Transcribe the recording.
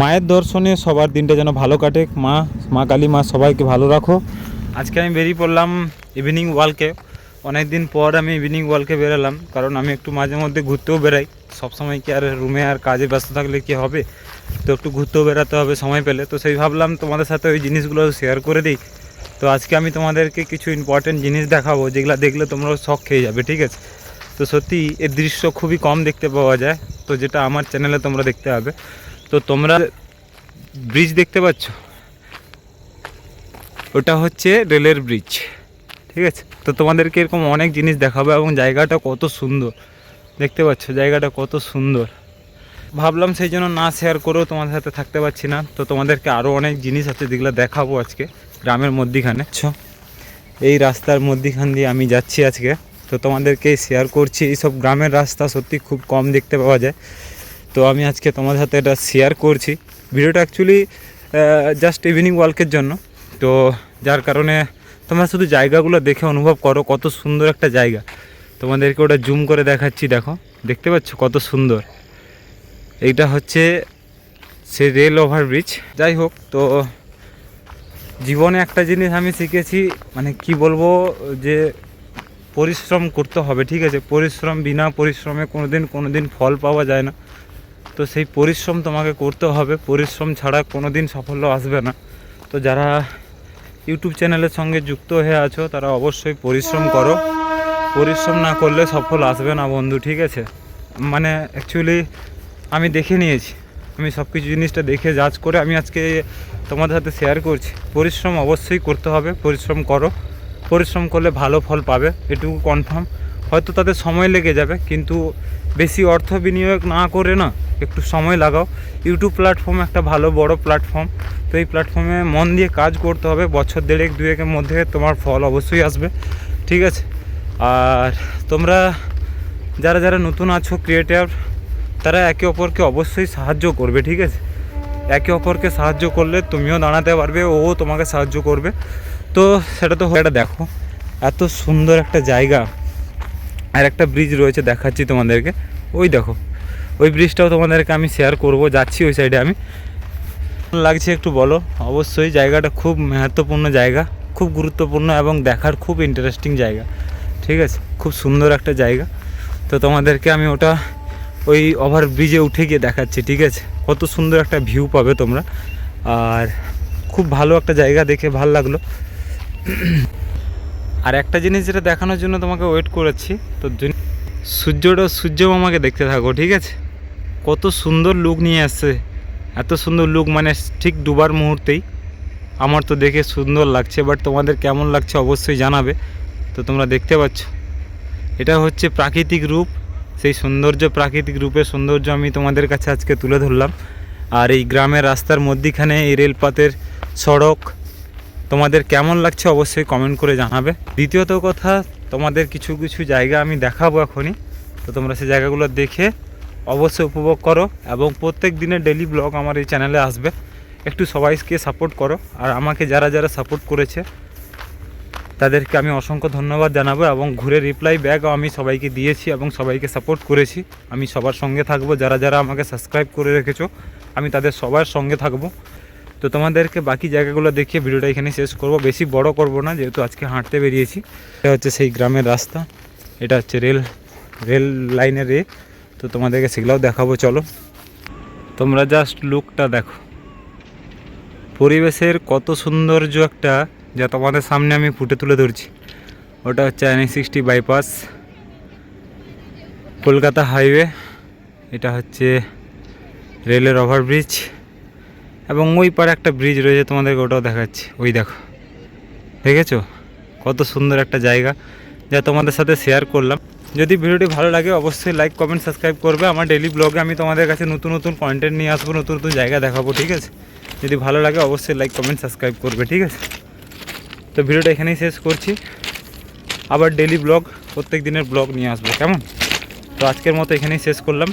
মায়ের দর্শনে সবার দিনটা যেন ভালো কাটে। মা মা কালী, মা সবাইকে ভালো রাখো। আজকে আমি বেরিয়ে পড়লাম ইভিনিং ওয়ালকে অনেক দিন পর আমি ইভিনিং ওয়ালকে বেরোলাম, কারণ আমি একটু মাঝে মধ্যে ঘুরতেও বেরাই। সবসময় কি আর রুমে আর কাজে ব্যস্ত থাকলে কি হবে? তো একটু ঘুরতেও বেরাতে হবে, সময় পেলে। তো সেই ভাবলাম তোমাদের সাথে ওই জিনিসগুলো শেয়ার করে দিই। তো আজকে আমি তোমাদেরকে কিছু ইম্পর্টেন্ট জিনিস দেখাবো, যেগুলো দেখলে তোমরাও শখ খেয়ে যাবে, ঠিক আছে? তো সত্যি এর দৃশ্য খুবই কম দেখতে পাওয়া যায়। তো যেটা আমার চ্যানেলে তোমরা দেখতে পাবে। তো তোমরা ব্রিজ দেখতে পাচ্ছ? ওটা হচ্ছে রেলের ব্রিজ ঠিক আছে? তো তোমাদেরকে এরকম অনেক জিনিস দেখাবো এবং জায়গাটা কত সুন্দর দেখতে পাচ্ছ? জায়গাটা কত সুন্দর। ভাবলাম সেই জন্য না শেয়ার করেও তোমাদের সাথে থাকতে পারছি না। তো তোমাদেরকে আরও অনেক জিনিস আছে যেগুলো দেখাবো আজকে গ্রামের মধ্যিখানে। ছ এই রাস্তার মধ্যিখান দিয়ে আমি যাচ্ছি আজকে। তো তোমাদেরকে শেয়ার করছি এইসব গ্রামের রাস্তা সত্যি খুব কম দেখতে পাওয়া যায়। তো আমি আজকে তোমাদের সাথে এটা শেয়ার করছি। ভিডিওটা অ্যাকচুয়ালি জাস্ট ইভিনিং ওয়ার্কের জন্য। তো যার কারণে তোমরা শুধু জায়গাগুলো দেখে অনুভব করো, কত সুন্দর একটা জায়গা। তোমাদেরকে ওটা জুম করে দেখাচ্ছি, দেখো। দেখতে পাচ্ছ কত সুন্দর। এইটা হচ্ছে সে রেল ওভারব্রিজ যাই হোক, তো জীবনে একটা জিনিস আমি শিখেছি মানে কি বলব, যে পরিশ্রম করতে হবে, ঠিক আছে? পরিশ্রম বিনা পরিশ্রমে কোনো দিন কোনো দিন ফল পাওয়া যায় না। তো সেই পরিশ্রম তোমাকে করতে হবে। পরিশ্রম ছাড়া কোনো দিন সাফল্য আসবে না। তো যারা ইউটিউব চ্যানেলের সঙ্গে যুক্ত হয়ে আছো, তারা অবশ্যই পরিশ্রম করো। পরিশ্রম না করলে সফল আসবে না বন্ধু, ঠিক আছে? মানে অ্যাকচুয়ালি আমি দেখে নিয়েছি। আমি সব কিছু জিনিসটা দেখে জাজ করে আমি আজকে তোমাদের সাথে শেয়ার করছি। পরিশ্রম অবশ্যই করতে হবে, পরিশ্রম করো। পরিশ্রম করলে ভালো ফল পাবে, এটুকু কনফার্ম হয়তো তাদের সময় লেগে যাবে, কিন্তু বেশি অর্থ বিনিয়োগ না করে না, একটু সময় লাগাও। ইউটিউব প্ল্যাটফর্ম একটা ভালো, বড় প্ল্যাটফর্ম তো এই প্ল্যাটফর্মে মন দিয়ে কাজ করতে হবে। বছর দেড়েক, দুয়েকের মধ্যে তোমার ফল অবশ্যই আসবে। ঠিক আছে? আর তোমরা যারা যারা নতুন আছো ক্রিয়েটার তারা একে অপরকে অবশ্যই সাহায্য করবে, ঠিক আছে? একে অপরকে সাহায্য করলে তুমিও দাঁড়াতে পারবে, ও তোমাকে সাহায্য করবে। তো সেটা তো এটা দেখো, এত সুন্দর একটা জায়গা। আর একটা ব্রিজ রয়েছে, দেখাচ্ছি তোমাদেরকে। ওই দেখো, ওই ব্রিজটাও তোমাদেরকে আমি শেয়ার করব, যাচ্ছি ওই সাইডে আমি। লাগছে একটু বলো? অবশ্যই জায়গাটা খুব মহত্বপূর্ণ জায়গা, খুব গুরুত্বপূর্ণ এবং দেখার খুব ইন্টারেস্টিং জায়গা, ঠিক আছে? খুব সুন্দর একটা জায়গা। তো তোমাদেরকে আমি ওটা ওই ওভার ব্রিজে উঠে গিয়ে দেখাচ্ছি, ঠিক আছে? কত সুন্দর একটা ভিউ পাবে তোমরা। আর খুব ভালো একটা জায়গা দেখে ভালো লাগল। আর একটা জিনিস যেটা দেখানোর জন্য তোমাকে ওয়েট করেছি, তো সূর্যটা সূর্য মামাকে দেখতে থাকো, ঠিক আছে? কত সুন্দর লুক নিয়ে আসছে, এত সুন্দর লুক মানে ঠিক ডুবার মুহূর্তেই। আমার তো দেখে সুন্দর লাগছে বাট তোমাদের কেমন লাগছে অবশ্যই জানাবে, তো তোমরা দেখতে পাচ্ছ। এটা হচ্ছে প্রাকৃতিক রূপ, সেই সৌন্দর্য প্রাকৃতিক রূপের সৌন্দর্য আমি তোমাদের কাছে আজকে তুলে ধরলাম। আর এই গ্রামের রাস্তার মধ্যিখানে এই রেলপথের সড়ক তোমাদের কেমন লাগছে অবশ্যই কমেন্ট করে জানাবে। দ্বিতীয়ত কথা, তোমাদের কিছু কিছু জায়গা আমি দেখাবো এখনই। তো তোমরা সেই জায়গাগুলো দেখে অবশ্যই উপভোগ করো এবং প্রত্যেক দিনের ডেলি ব্লগ আমার এই চ্যানেলে আসবে। একটু সবাইকে সাপোর্ট করো আর আমাকে যারা যারা সাপোর্ট করেছে, তাদেরকে আমি অসংখ্য ধন্যবাদ জানাব এবং ঘুরে রিপ্লাই ব্যাগও আমি সবাইকে দিয়েছি এবং সবাইকে সাপোর্ট করেছি। আমি সবার সঙ্গে থাকব, যারা যারা আমাকে সাবস্ক্রাইব করে রেখেছো, আমি তাদের সবার সঙ্গে থাকব। তো তোমাদেরকে বাকি জায়গাগুলো দেখিয়ে ভিডিওটা এখানে শেষ করব। বেশি বড় করব না, যেহেতু আজকে হাঁটতে বেরিয়েছি। এটা হচ্ছে সেই গ্রামের রাস্তা। এটা হচ্ছে রেল রেল লাইনের এ। তো তোমাদেরকে সেগুলোও দেখাবো, চলো। তোমরা জাস্ট লুকটা দেখো। পরিবেশের কত সৌন্দর্য একটা, যা তোমাদের সামনে আমি ফুটে তুলে ধরছি। ওটা হচ্ছে N sixty bypass Kolkata highway এটা হচ্ছে রেলের ওভারব্রিজ এবং ওই পারে একটা ব্রিজ রয়েছে তোমাদেরকে ওটাও দেখাচ্ছি। ওই দেখো। দেখেছ? কত সুন্দর একটা জায়গা যা তোমাদের সাথে শেয়ার করলাম। যদি ভিডিওটি ভালো লাগে, অবশ্যই লাইক কমেন্ট সাবস্ক্রাইব করবে। আমার ডেলি ব্লগে আমি তোমাদের কাছে নতুন নতুন কন্টেন্ট নিয়ে আসব, নতুন নতুন জায়গা দেখাবো, ঠিক আছে? যদি ভালো লাগে, অবশ্যই লাইক কমেন্ট সাবস্ক্রাইব করবে, ঠিক আছে? তো ভিডিওটা এখানেই শেষ করছি। আবার ডেলি ব্লগ প্রত্যেক দিনের ব্লগ নিয়ে আসব, কেমন? তো আজকের মতো এখানেই শেষ করলাম।